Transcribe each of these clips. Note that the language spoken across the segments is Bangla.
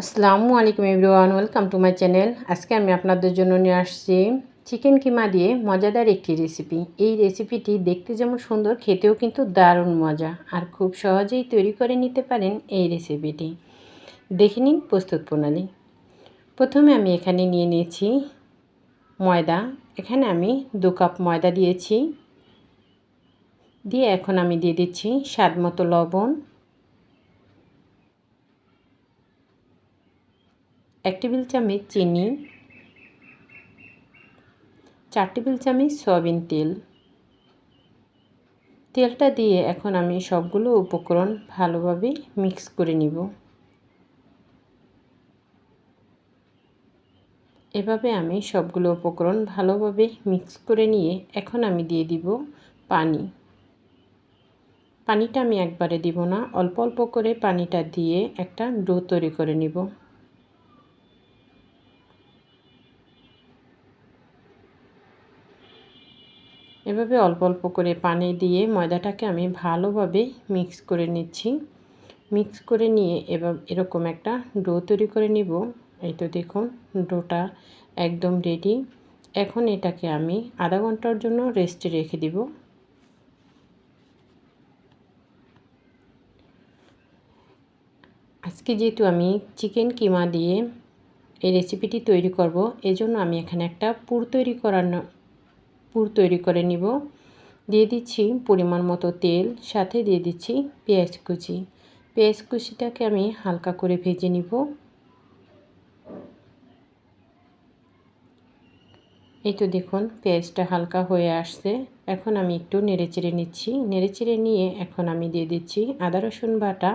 আসসালামু আলাইকুম everyone, welcome to my channel. আজকে আমি আপনাদের জন্য নিয়ে আসছি চিকেন কিমা দিয়ে মজাদার একটি রেসিপি। এই রেসিপিটি দেখতে যেমন সুন্দর, খেতেও কিন্তু দারুণ মজা। আর খুব সহজেই তৈরি করে নিতে পারেন এই রেসিপিটি। দেখে নিন প্রস্তুত প্রণালী। প্রথমে আমি এখানে নিয়ে নিয়েছি ময়দা। এখানে আমি দু কাপ ময়দা দিয়েছি। দিয়ে এখন আমি দিয়ে দিচ্ছি স্বাদ মতো লবণ। এক টেবিল চামচ চিনি, চার টেবিল চামচ সয়াবিন তেল। তেলটা দিয়ে এখন আমি সবগুলো উপকরণ ভালোভাবে মিক্স করে নিব। এভাবে আমি সবগুলো উপকরণ ভালোভাবে মিক্স করে নিয়ে এখন আমি দিয়ে দিব পানি। পানিটা আমি একবারে দিব না, অল্প অল্প করে পানিটা দিয়ে একটা ডো তৈরি করে নিব। এভাবে অল্প অল্প করে পানি দিয়ে ময়দাটাকে আমি ভালোভাবে মিক্স করে নিচ্ছি। মিক্স করে নিয়ে এবার এরকম একটা ডো তৈরি করে নিব। এই তো দেখুন, ডোটা একদম রেডি এখন এটাকে আমি আধা ঘণ্টার জন্য রেস্টে রেখে দিব। আজকে যেহেতু আমি চিকেন কিমা দিয়ে এই রেসিপিটি তৈরি করব, এজন্য আমি এখানে একটা পুর তৈরি করার পুর তৈরি করে নিব। দিয়ে দিচ্ছি পরিমাণ মতো তেল, সাথে দিয়ে দিচ্ছি পেঁয়াজ কুচি। পেঁয়াজ কুচিটাকে আমি হালকা করে ভেজে নিব। এই তো দেখুন, পেঁয়াজটা হালকা হয়ে আসছে। এখন আমি একটু নেড়েচেড়ে নিচ্ছি। নেড়েচেড়ে নিয়ে এখন আমি দিয়ে দিচ্ছি আদা, রসুন বাটা।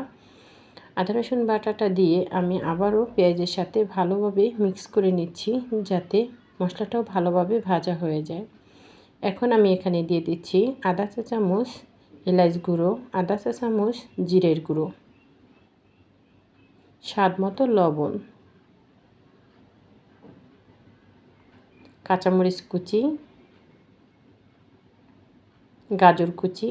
আদা, রসুন বাটাটা দিয়ে আমি আবারও পেঁয়াজের সাথে ভালোভাবে মিক্স করে নিচ্ছি যাতে মশলাটাও ভালোভাবে ভাজা হয়ে যায়। এখন আমি এখানে দিয়ে দিচ্ছি আদা চা চামচ এলাচ গুঁড়ো, আদা চা চামচ জিরের গুঁড়ো। স্বাদ মতো লবণ। কাঁচামরিচ কুচি। গাজর কুচি।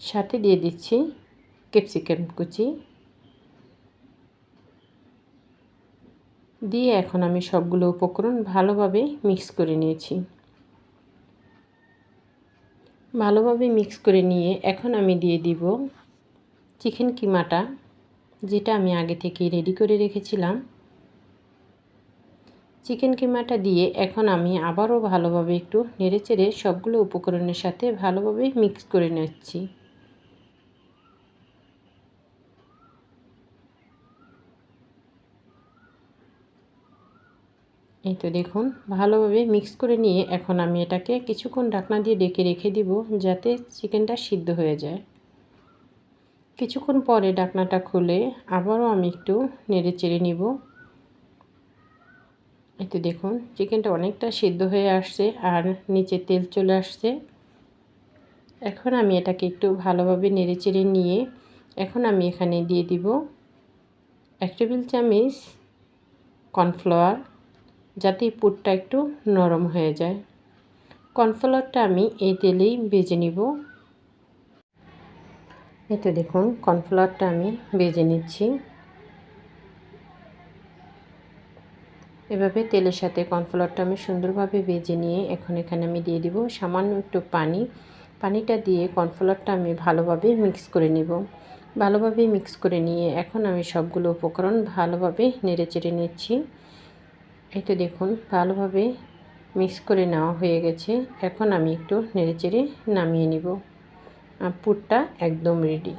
সাথে দিয়ে দিচ্ছি ক্যাপসিকাম কুচি। দিয়ে এখন আমি সবগুলো উপকরণ ভালোভাবে মিক্স করে নিয়েছি। ভালোভাবে মিক্স করে নিয়ে এখন আমি দিয়ে দিব চিকেন কিমাটা, যেটা আমি আগে থেকে রেডি করে রেখেছিলাম। চিকেন কিমাটা দিয়ে এখন আমি আবারও ভালোভাবে একটু নেড়ে চেড়ে সবগুলো উপকরণের সাথে ভালোভাবে মিক্স করে নিচ্ছি। এই তো দেখুন, ভালোভাবে মিক্স করে নিয়ে এখন আমি এটাকে কিছুক্ষণ ঢাকনা দিয়ে ডেকে রেখে দিব যাতে চিকেনটা সিদ্ধ হয়ে যায়। কিছুক্ষণ পরে ডাকনাটা খুলে আবারও আমি একটু নেড়ে চেড়ে নিব। এই তো দেখুন চিকেনটা অনেকটা সিদ্ধ হয়ে আসছে আর নিচে তেল চলে আসছে। এখন আমি এটাকে একটু ভালোভাবে নেড়ে চেড়ে নিয়ে এখন আমি এখানে দিয়ে দিব এক টেবিল চামচ কর্নফ্লাওয়ার যাতে পুরটা একটু নরম হয়ে যায়। কর্নফ্লাওয়ারটা আমি এই তেলেই বেজে নিব। এই তো দেখুন, কর্নফ্লাওয়ারটা আমি বেজে নিচ্ছি। এভাবে তেলের সাথে কর্নফ্লাওয়ারটা আমি সুন্দরভাবে বেজে নিয়ে এখন এখানে আমি দিয়ে দিব সামান্য একটু পানি। পানিটা দিয়ে কর্নফ্লাওয়ারটা আমি ভালোভাবে মিক্স করে নিব। ভালোভাবে মিক্স করে নিয়ে এখন আমি সবগুলো উপকরণ ভালোভাবে নেড়ে চেড়ে নিচ্ছি। এই তো দেখুন, ভালোভাবে মিক্স করে নেওয়া হয়ে গেছে। এখন আমি একটু নেড়েচেড়ে নামিয়ে নিব। পুরটা একদম রেডি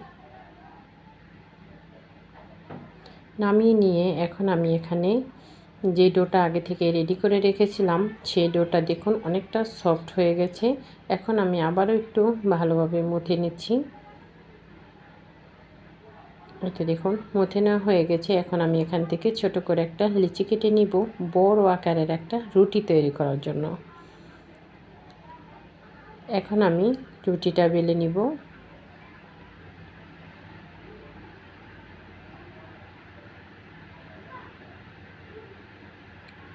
নামিয়ে নিয়ে এখন আমি এখানে যে ডোটা আগে থেকে রেডি করে রেখেছিলাম, সেই ডোটা দেখুন অনেকটা সফট হয়ে গেছে। এখন আমি আবারও একটু ভালোভাবে মুথে নিচ্ছি। এটা দেখুন মথে নেওয়া হয়ে গেছে। এখন আমি এখান থেকে ছোট করে একটা লিচি কেটে নিব, বড় আকারের একটা রুটি তৈরি করার জন্য। এখন আমি রুটিটা বেলে নিব।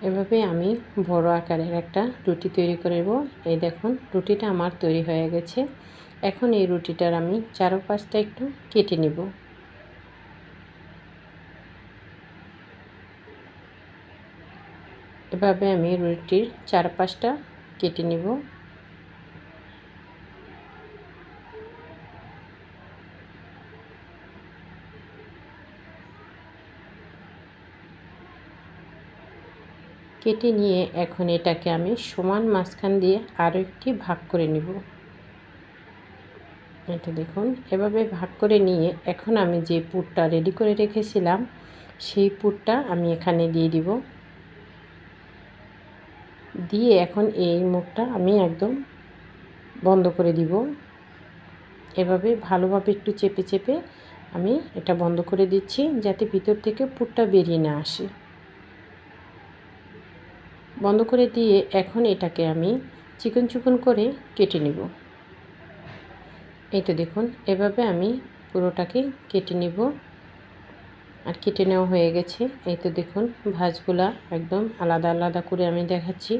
এভাবে আমি বড় আকারের একটা রুটি তৈরি করব এই দেখুন, রুটিটা আমার তৈরি হয়ে গেছে। এখন এই রুটিটার আমি চারো পাঁচটা একটু কেটে নিব। এভাবে আমি রুটির চার পাঁচটা কেটে নিব। কেটে নিয়ে এখন এটাকে আমি সমান মাঝখান দিয়ে আরও একটি ভাগ করে নিব। এটা দেখুন, এভাবে ভাগ করে নিয়ে এখন আমি যে পুরটা রেডি করে রেখেছিলাম, সেই পুরটা আমি এখানে দিয়ে দিব। দিয়ে এখন এই মুখটা আমি একদম বন্ধ করে দিব। এভাবে ভালোভাবে একটু চেপে চেপে আমি এটা বন্ধ করে দিচ্ছি যাতে ভিতর থেকে পুরটা বেরিয়ে না আসে। বন্ধ করে দিয়ে এখন এটাকে আমি চিকন চিকন করে কেটে নিব। এই তো দেখুন, এভাবে আমি পুরোটাকে কেটে নিব। আর কেটে নেওয়া হয়ে গেছে। এই তো দেখুন, ভাজগুলা একদম আলাদা আলাদা করে আমি দেখাচ্ছি।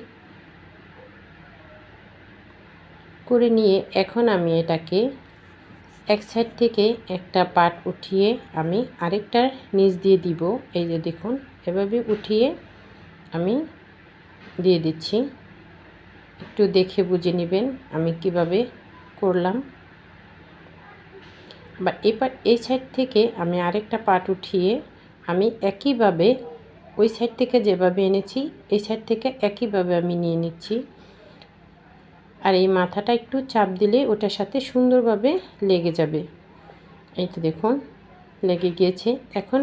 করে নিয়ে এখন আমি এটাকে এক সাইড থেকে একটা পাট উঠিয়ে আমি আরেকটার নিচ দিয়ে দিব। এই যে দেখুন, এভাবে উঠিয়ে আমি দিয়ে দিচ্ছি। একটু দেখে বুঝে নেবেন আমি কীভাবে করলাম। বা এবার এই সাইড থেকে আমি আরেকটা পাট উঠিয়ে আমি একইভাবে ওই সাইড থেকে যেভাবে এনেছি, এই সাইড থেকে একইভাবে আমি নিয়ে নিচ্ছি। আর এই মাথাটা একটু চাপ দিলে ওটার সাথে সুন্দরভাবে লেগে যাবে। এই তো দেখুন, লেগে গিয়েছে। এখন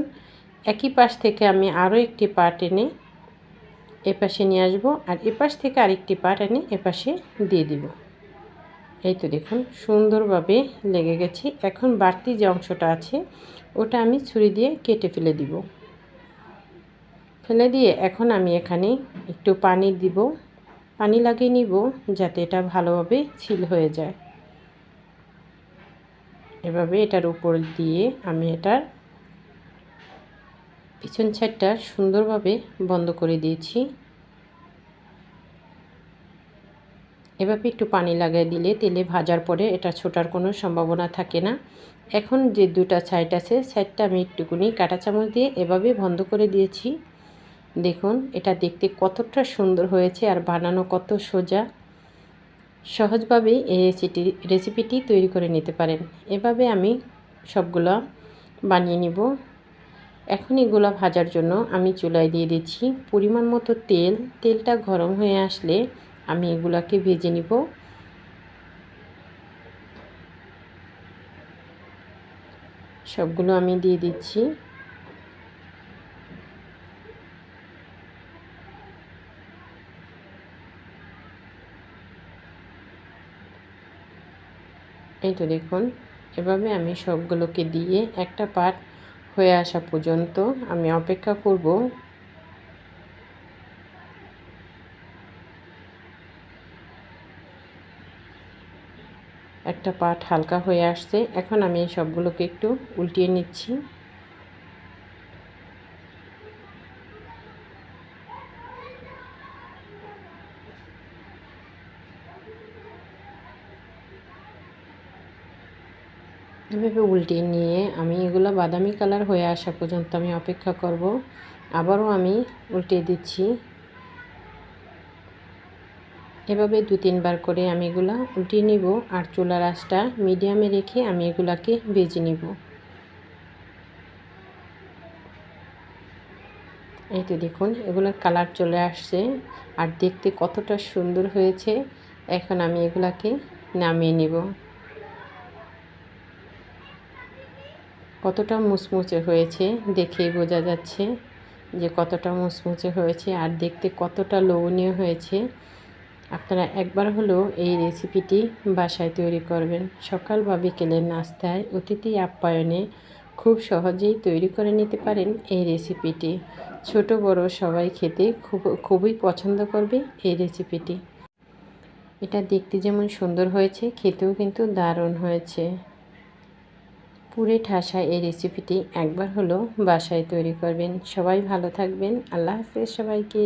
একই পাশ থেকে আমি আরও একটি পাট এনে এপাশে নিয়ে আসব, আর এপাশ থেকে আরেকটি পাট এনে এপাশে দিয়ে দিব। এই তো দেখুন, সুন্দরভাবে লেগে গেছে। এখন বাড়তি যে অংশটা আছে, ওটা আমি ছুরি দিয়ে কেটে ফেলে দিব। ফেলে দিয়ে এখন আমি এখানে একটু পানি দিব। পানি লাগিয়ে নিব যাতে এটা ভালোভাবে ছিল হয়ে যায়। এভাবে এটার উপর দিয়ে আমি এটার পিছন সাইডটা সুন্দরভাবে বন্ধ করে দিয়েছি। এভাবে একটু পানি লাগিয়ে দিলে তেলে ভাজার পরে এটা ছোটার কোনো সম্ভাবনা থাকে না। এখন যে দুটা সাইড আছে সাইডটা আমি একটুকুনি কাটা চামচ দিয়ে এভাবে বন্ধ করে দিয়েছি। দেখুন, এটা দেখতে কতটা সুন্দর হয়েছে আর বানানো কত সোজা। সহজভাবেই এই রেসিপি রেসিপিটি তৈরি করে নিতে পারেন। এভাবে আমি সবগুলো বানিয়ে নিব। এখন এগুলো ভাজার জন্য আমি চুলায় দিয়ে দিচ্ছি পরিমাণ মতো তেল। তেলটা গরম হয়ে আসলে আমি এগুলাকে ভেজে নিব। সবগুলো আমি দিয়ে দিচ্ছি। এই তো দেখুন, এভাবে আমি সবগুলোকে দিয়ে একটা পাট হয়ে আসা পর্যন্ত আমি অপেক্ষা করব। একটা পাট হালকা হয়ে আসছে। এখন আমি সবগুলোকে একটু উল্টিয়ে নিচ্ছি। এভাবে উল্টিয়ে নিয়ে আমি এগুলো বাদামি কালার হয়ে আসা পর্যন্ত আমি অপেক্ষা করব। আবারও আমি উল্টিয়ে দিচ্ছি। এভাবে দু তিনবার করে আমি এগুলা উল্টিয়ে নিব আর চুলার আঁচটা মিডিয়ামে রেখে আমি এগুলাকে বেজে নিব। এই তো দেখুন, এগুলোর কালার চলে আসছে আর দেখতে কতটা সুন্দর হয়েছে। এখন আমি এগুলাকে নামিয়ে নিব। কতটা মুচমুচে হয়েছে দেখেই বোঝা যাচ্ছে যে কতটা মুচমুচে হয়েছে আর দেখতে কতটা লোভনীয় হয়েছে। আপনারা একবার হলেও এই রেসিপিটি বাসায় তৈরি করবেন। সকাল বা বিকেলের নাস্তায় অতিথি আপ্যায়নে খুব সহজেই তৈরি করে নিতে পারেন এই রেসিপিটি। ছোট, বড় সবাই খেতে খুব, খুবই পছন্দ করবে এই রেসিপিটি। এটা দেখতে যেমন সুন্দর হয়েছে, খেতেও কিন্তু দারুণ হয়েছে। পুরে ঠাসা এই রেসিপিটি একবার হলো বাসায় তৈরি করবেন। সবাই ভালো থাকবেন। আল্লাহ হাফেজ সবাইকে।